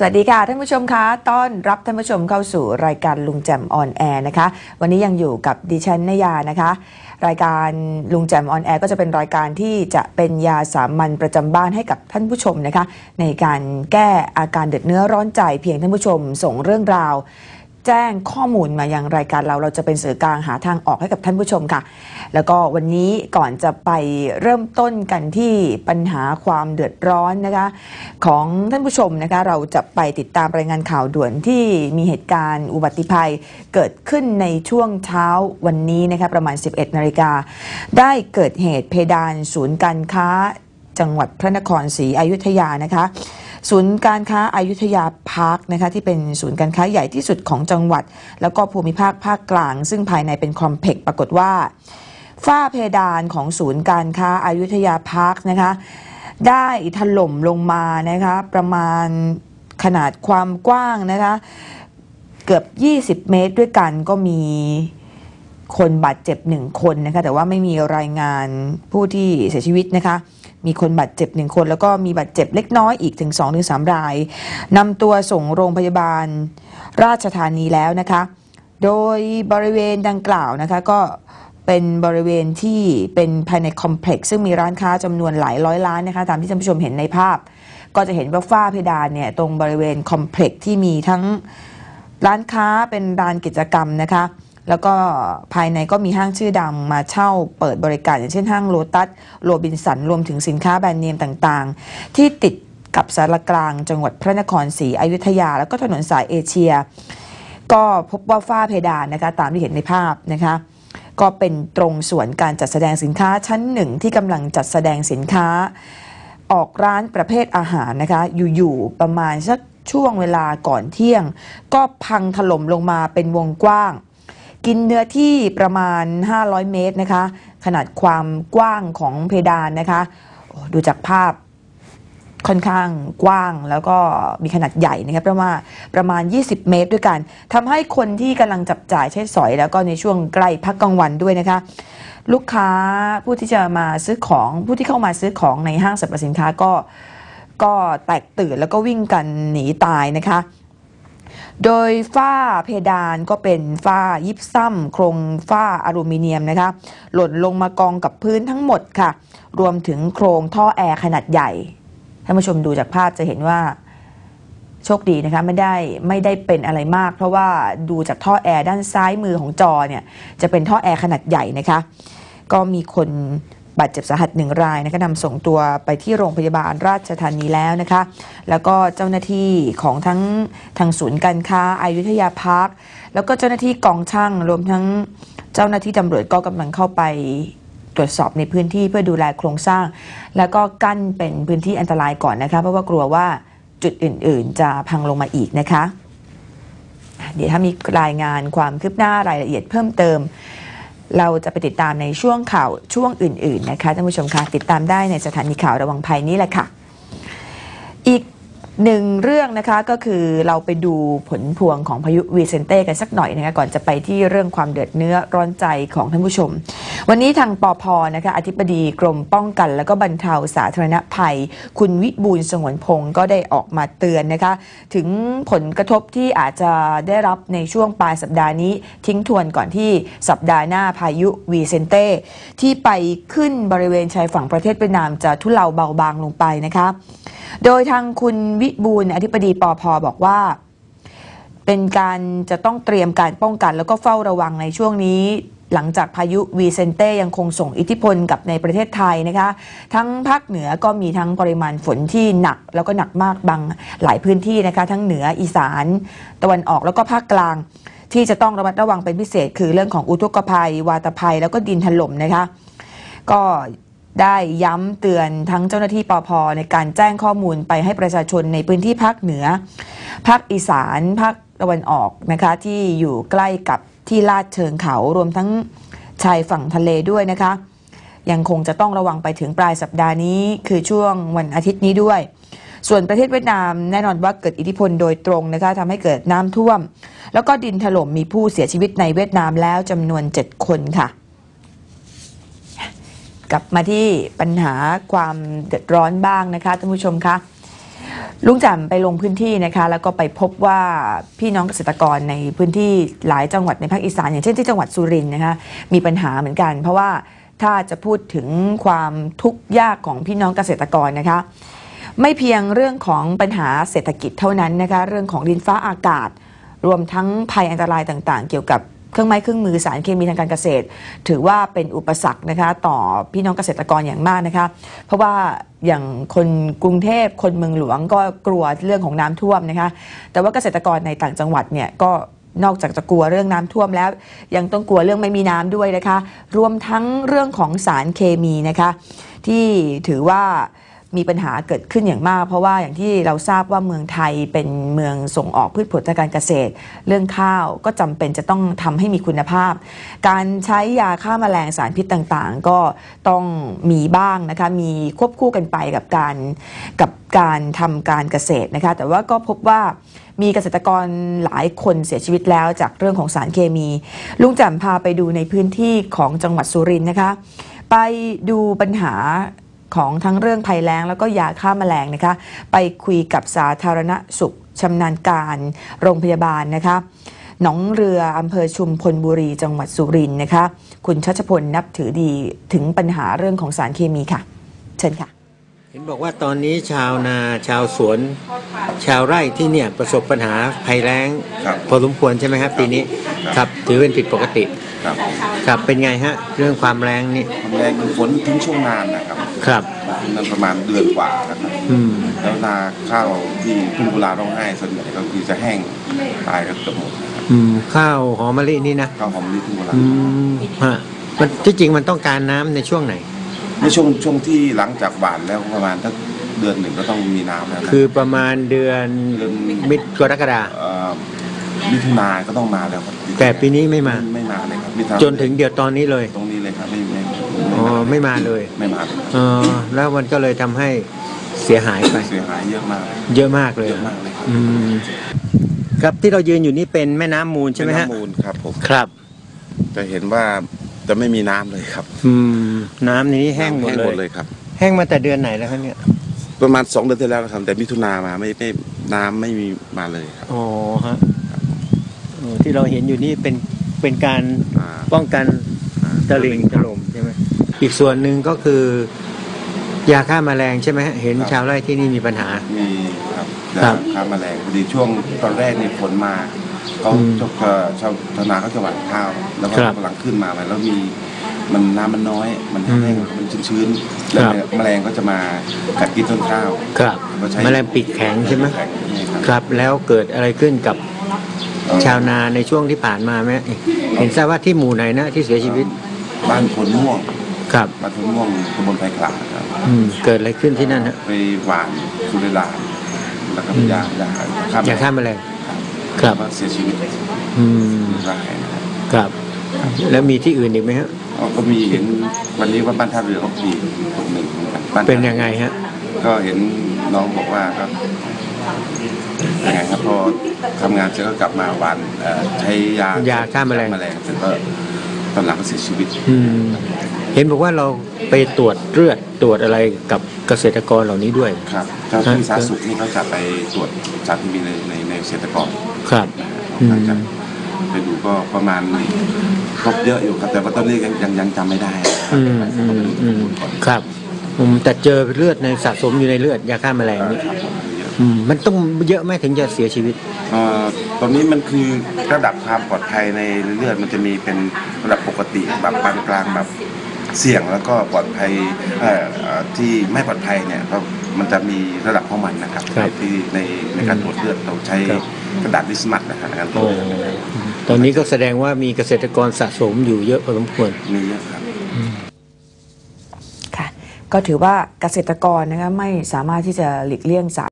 สวัสดีค่ะท่านผู้ชมคะต้อนรับท่านผู้ชมเข้าสู่รายการลุงแจมออนแอร์นะคะ วันนี้ยังอยู่กับดิฉันนยานะคะ รายการลุงแจมออนแอร์ก็จะเป็นรายการที่จะเป็นยาสามัญประจำบ้านให้กับท่านผู้ชมนะคะ ในการแก้อาการเดือดเนื้อร้อนใจเพียงท่านผู้ชมส่งเรื่องราว แจ้งข้อมูลมายังรายการเราเราจะเป็นสื่อกลางหาทางออกให้กับท่านผู้ชมค่ะ แล้วก็วันนี้ก่อนจะไปเริ่มต้นกันที่ปัญหาความเดือดร้อนนะคะของท่านผู้ชมนะคะเราจะไปติดตามรายงานข่าวด่วนที่มีเหตุการณ์อุบัติภัยเกิดขึ้นในช่วงเช้าวันนี้นะคะประมาณ 11นาฬิกาได้เกิดเหตุเพดานศูนย์การค้าจังหวัดพระนครศรีอยุธยานะคะ ศูนย์การค้าอายุทยาพาร์คนะคะที่เป็นศูนย์การค้าใหญ่ที่สุดของจังหวัด แล้วก็ภูมิภาคภาคกลาง ซึ่งภายในเป็นคอมเพล็กซ์ปรากฏว่า ฝ้าเพดานของศูนย์การค้าอายุทยาพาร์คนะคะได้ถล่มลงมานะคะประมาณขนาดความกว้างนะคะเกือบ 20 เมตรด้วยกันก็มี คนบาดเจ็บหนึ่งคนนะคะแต่ว่าไม่มีรายงานผู้ที่เสียชีวิตนะคะมีคนบาดเจ็บหนึ่งคน แล้วก็มีบาดเจ็บเล็กน้อยอีกถึง2-3ถึงรายนำตัวส่งโรงพยาบาลราชธานีแล้วนะคะโดยบริเวณดังกล่าวนะคะก็เป็นบริเวณที่เป็นภายในคอมเพล็กซ์ซึ่งมีร้านค้าจำนวนหลายร้อยร้านนะคะตามที่ท่านผู้ชมเห็นในภาพ ก็จะเห็นว่าฝ้าเพดานเนี่ยตรงบริเวณคอมเพล็กซ์ที่มีทั้งร้านค้าเป็นร้านกิจกรรมนะคะ แล้วก็ภายในก็มีห้างชื่อดังมาเช่าเปิดบริการ อย่างเช่นห้างโลตัสโรบินสัน รวมถึงสินค้าแบรนด์เนมต่างๆ ที่ติดกับสารกลางจังหวัดพระนครศรีอยุธยา แล้วก็ถนนสายเอเชีย ก็พบว่าฝ้าเพดานนะคะตามที่เห็นในภาพนะคะก็เป็นตรงส่วนการจัดแสดงสินค้าชั้นหนึ่งที่กำลังจัดแสดงสินค้า ออกร้านประเภทอาหารนะคะอยู่ๆประมาณสักช่วงเวลาก่อนเที่ยง ก็พังถล่มลงมาเป็นวงกว้าง กินเนื้อที่ประมาณ 500 เมตรนะคะ ขนาดความกว้างของเพดานนะคะดูจากภาพค่อนข้างกว้างแล้วก็มีขนาดใหญ่นะครับประมาณประมาณ 20 เมตรด้วยกันทำให้คนที่กำลังจับจ่ายใช้สอย แล้วก็ในช่วงใกล้พักกลางวันด้วยนะคะ ลูกค้าผู้ที่จะมาซื้อของผู้ที่เข้ามาซื้อของในห้างสรรพสินค้าก็ ก็แตกตื่นแล้วก็วิ่งกันหนีตายนะคะ โดยฝ้าเพดานก็เป็นฝ้ายิบซ้ำโครงฝ้าอลูมิเนียมนะคะ หล่นลงมากองกับพื้นทั้งหมดค่ะ รวมถึงโครงท่อแอร์ขนาดใหญ่ท่านผู้ชมดูจากภาพจะเห็นว่าโชคดีนะคะไม่ได้ไม่ได้เป็นอะไรมาก เพราะว่าดูจากท่อแอร์ด้านซ้ายมือของจอเนี่ยจะเป็นท่อแอร์ขนาดใหญ่นะคะ ก็มีคน บาดเจ็บสาหัสหนึ่งรายนะคะนำส่งตัวไปที่โรงพยาบาลราชธานีแล้วนะคะ แล้วก็เจ้าหน้าที่ของทั้งทางศูนย์การค้าอายุทยาพาร์คแล้วก็เจ้าหน้าที่กองช่างรวมทั้งเจ้าหน้าที่ตำรวจก็กำลังเข้าไปตรวจสอบในพื้นที่เพื่อดูแลโครงสร้าง แล้วก็กั้นเป็นพื้นที่อันตรายก่อนนะคะ เพราะว่ากลัวว่าจุดอื่น ๆ จะพังลงมาอีกนะคะ เดี๋ยวถ้ามีรายงานความคืบหน้ารายละเอียดเพิ่มเติม เราจะไปติดตามในช่วงข่าวช่วงอื่น ๆ นะคะท่านผู้ชมคะติดตามได้ในสถานีข่าวระวังภัยนี้แหละค่ะ อีก หนึ่งเรื่องนะคะก็คือเราไปดูผลพวงของพายุวีเซนเต้กันสักหน่อยนะคะก่อนจะไปที่เรื่องความเดือดเนื้อร้อนใจของท่านผู้ชม วันนี้ทางปอพนะคะอธิบดีกรมป้องกัน และก็บรรเทาสาธารณภัย คุณวิบูลย์สงวนพงศ์ก็ได้ออกมาเตือนนะคะถึงผลกระทบที่อาจจะได้รับในช่วงปลายสัปดาห์นี้ ทิ้งทวนก่อนที่สัปดาห์หน้าพายุวีเซนเต้ที่ไปขึ้นบริเวณชายฝั่งประเทศเวียดนามจะทุเลาเบาบางลงไปนะคะ โดยทางคุณวิบูลย์อธิบดีปอพบอกว่า เป็นการจะต้องเตรียมการป้องกัน แล้วก็เฝ้าระวังในช่วงนี้หลังจากพายุวีเซนเต้ยังคงส่งอิทธิพลกับในประเทศไทยนะคะ ทั้งภาคเหนือก็มีทั้งปริมาณฝนที่หนัก แล้วก็หนักมากบางหลายพื้นที่นะคะ ทั้งเหนืออีสาน ตะวันออกแล้วก็ภาคกลาง ที่จะต้องระมัดระวังเป็นพิเศษ คือเรื่องของอุทกภัย วาตภัย แล้วก็ดินถล่มนะคะ ก็ ได้ย้ำเตือนทั้งเจ้าหน้าที่ปอพในการแจ้งข้อมูลไปให้ประชาชนในพื้นที่ภาคเหนือ ภาคอีสานภาคตะวันออกนะคะที่อยู่ใกล้กับที่ลาดเชิงเขารวมทั้งชายฝั่งทะเลด้วยนะคะ ยังคงจะต้องระวังไปถึงปลายสัปดาห์นี้ คือช่วงวันอาทิตย์นี้ด้วย ส่วนประเทศเวียดนามแน่นอนว่าเกิดอิทธิพลโดยตรงนะคะทำให้เกิดน้ำท่วม แล้วก็ดินถล่มมีผู้เสียชีวิตในเวียดนามแล้วจำนวน 7 คนค่ะ กลับมาที่ปัญหาความเดือดร้อนบ้างนะคะท่านผู้ชมคะลุงแจ่มไปลงพื้นที่นะคะ แล้วก็ไปพบว่าพี่น้องเกษตรกรในพื้นที่หลายจังหวัดในภาคอีสาน อย่างเช่นที่จังหวัดสุรินทร์นะคะมีปัญหาเหมือนกัน เพราะว่าถ้าจะพูดถึงความทุกข์ยากของพี่น้องเกษตรกรนะคะ ไม่เพียงเรื่องของปัญหาเศรษฐกิจเท่านั้นนะคะ เรื่องของดินฟ้าอากาศ รวมทั้งภัยอันตรายต่างๆ เกี่ยวกับ รื่องไม้เครื่องมือสารเคมีทางการเกษตร ถือว่าเป็นอุปสรรคนะคะต่อพี่น้องเกษตรกรอย่างมากนะคะ เพราะว่าอย่างคนกรุงเทพคนเมืองหลวงก็กลัวเรื่องของน้ำท่วมนะคะ แต่ว่าเกษตรกรในต่างจังหวัดเนี่ยก็นอกจากจะกลัวเรื่องน้ำท่วมแล้ว ยังต้องกลัวเรื่องไม่มีน้ำด้วยนะคะ รวมทั้งเรื่องของสารเคมีนะคะ ที่ถือว่า มีปัญหาเกิดขึ้นอย่างมาก เพราะว่าอย่างที่เราทราบว่าเมืองไทยเป็นเมืองส่งออกพืชผลทางการเกษตร เรื่องข้าวก็จำเป็นจะต้องทำให้มีคุณภาพ การใช้ยาฆ่าแมลงสารพิษต่างๆ ก็ต้องมีบ้างนะคะมีควบคู่กันไปกับการกับการทำการเกษตรนะคะแต่ว่าก็พบว่ามีเกษตรกรหลายคนเสียชีวิตแล้วจากเรื่องของสารเคมี ลุงแจ่มพาไปดูในพื้นที่ของจังหวัดสุรินทร์นะคะ ไปดูปัญหา ของทั้งเรื่องภัยแล้งแล้วก็ยาฆ่าแมลงนะคะ ไปคุยกับสาธารณสุขชำนาญการโรงพยาบาลนะคะหนองเรืออำเภอชุมพลบุรีจังหวัดสุรินทร์นะคะ คุณชัชพลนับถือดีถึงปัญหาเรื่องของสารเคมีค่ะ เชิญค่ะ เห็นบอกว่าตอนนี้ชาวนาชาวสวน ชาวไร่ที่เนี่ยประสบปัญหาภัยแล้งครับพอสมควรใช่ไหมครับปีนี้ครับครับถือเป็นผิดปกติ ครับครับเป็นไงฮะ เรื่องความแรงนี่ความแรงคือฝนทิ้งช่วงนานนะครับ ครับนั่นประมาณเดือนกว่านะครับอืมแล้วนาข้าวที่ทุ่งกุลาร้องไห้ส่วนใหญ่ก็คือจะแห้งตายกันเกือบหมดนะครับอืมข้าวหอมมะลินี่นะข้าวหอมมะลิทุ่งกุลาอืมฮะมันที่จริงมันต้องการน้ำในช่วงไหนในช่วงช่วงที่หลังจากหว่านแล้วประมาณสักเดือนหนึ่งก็ต้องมีน้ำแล้วนะคือประมาณเดือนเดือนมิถุกรกฎาเอ่อมิถุนาก็ต้องมาแล้วครับแต่ปีนี้ไม่มาไม่มาเลยครับ มิถุาจนถึงเดี๋ยวตอนนี้เลยตรงนี้เลยครับไม่ไม่อ๋อไม่มาเลยไม่มาเลยเออแล้วมันก็เลยทำให้เสียหายไป เสียหายเยอะมากเยอะมากเลยเยอะมากเลยครับอืมครับที่เรายืนอยู่นี่เป็นแม่น้ำมูลใช่ไหมฮะแน้ำมูลครับผมครับ จะเห็นว่าจะไม่มีน้ำเลยครับอืมน้ำในนี้แห้งหมดแห้งเลหมยดเลยครับ แห้งมาแต่เดือนไหนแล้วครับเนี่ยประมาณสองเดือนที่แล้วนะครับแต่มิถุนามาไม่ไม่น้ำไม่มีมาเลยครับ อ๋อฮะเออที่เราเห็นอยู่นี่เป็น เป็นการอ่าป้องกันอ่าตะลิงถล่มใช่ไหมอีกส่วนหนึ่งก็คือยาฆ่าแมลงใช่ไหมฮะเห็นชาวไร่ที่นี่มีปัญหา มีครับครับยาฆ่าแมลงพอดีช่วงตอนแรกนี่ฝนมาเขาอืมเจ้าเอ่อชาวชาวนาเขาจะหว่านข้าว แล้วก็ครับกำลังขึ้นมาแล้วมีมันน้ำมันน้อย มันอืมแห้งๆมันชื้นๆแล้วครับแมลงก็จะมากัดกินต้นข้าว ครับก็ใช้แมลงปีกแข็งใช่ไหมแข็งใช่ครับครับ แล้วเกิดอะไรขึ้นกับเอ่อ ชาวนาในช่วงที่ผ่านมาไหมเห็นทราบว่าที่หมู่ไหนนะที่เสียชีวิต บ้านคนม่วงครับบ้านคนม่วงตำบลไผ่ขลาครับอืมเกิดอะไรขึ้นที่นั่นฮะไปหว่านสุริลานแล้วก็ยายาฆ่าแมลยางฆ่าแมลงคครัรับบว่าเสียชีวิตอืมรายนะครับครับ แล้วมีที่อื่นอีกไหมฮะอ๋อก็มีเห็นวันนี้ว่าบ้านท่าเรือเขาปีคนหนึ่งเหมือนกันบ้าเป็นยังไงฮะก็เห็นน้องบอกว่าก็ ยังไงครับพอทำงานเสร็จก็กลับมาวันเอ่อใช้ยายาฆ่าแมลงแมลง เสร็จก็ตอนหลังก็เสียชีวิต อืมเห็นบอกว่าเราไปตรวจเลือดตรวจอะไรกับเกษตรกรเหล่านี้ด้วย ครับเจ้าที่สาธารณสุขนี่เขาจะไปตรวจสารเคมีในในในเกษตรกรครับ อืมหลังจากไปดูก็ประมาณครบเยอะอยู่ครับแต่ว่าตอนนี้ยังยังยังจำไม่ได้อืมอืมอืมครับอืมแต่เจอเลือดในสะสมอยู่ในเลือดยาฆ่าแมลงนี่ครับเย อะอืมมันต้องเยอะไหมถึงจะเสียชีวิต เอ่อตอนนี้มันคือระดับความปลอดภัยในเลือดมันจะมีเป็นระดับปกติแบบปานกลางแบบเสี่ยงแล้วก็ปลอดภัยเอ่อเอ่อที่ไม่ปลอดภัยเนี่ยก็มันจะมีระดับของมันนะครับครับที่ในในการตรวจเลือดเราใช้ครับ กระดาษลิสมัสนะครับในการตรวโอ้จตอนนี้ก็แสดงว่ามีเกษตรกรสะสมอยู่เยอะพอสมควร มีเยอะครับ ค่ะ ก็ถือว่าเกษตรกรนะคะไม่สามารถที่จะหลีกเลี่ยงสาร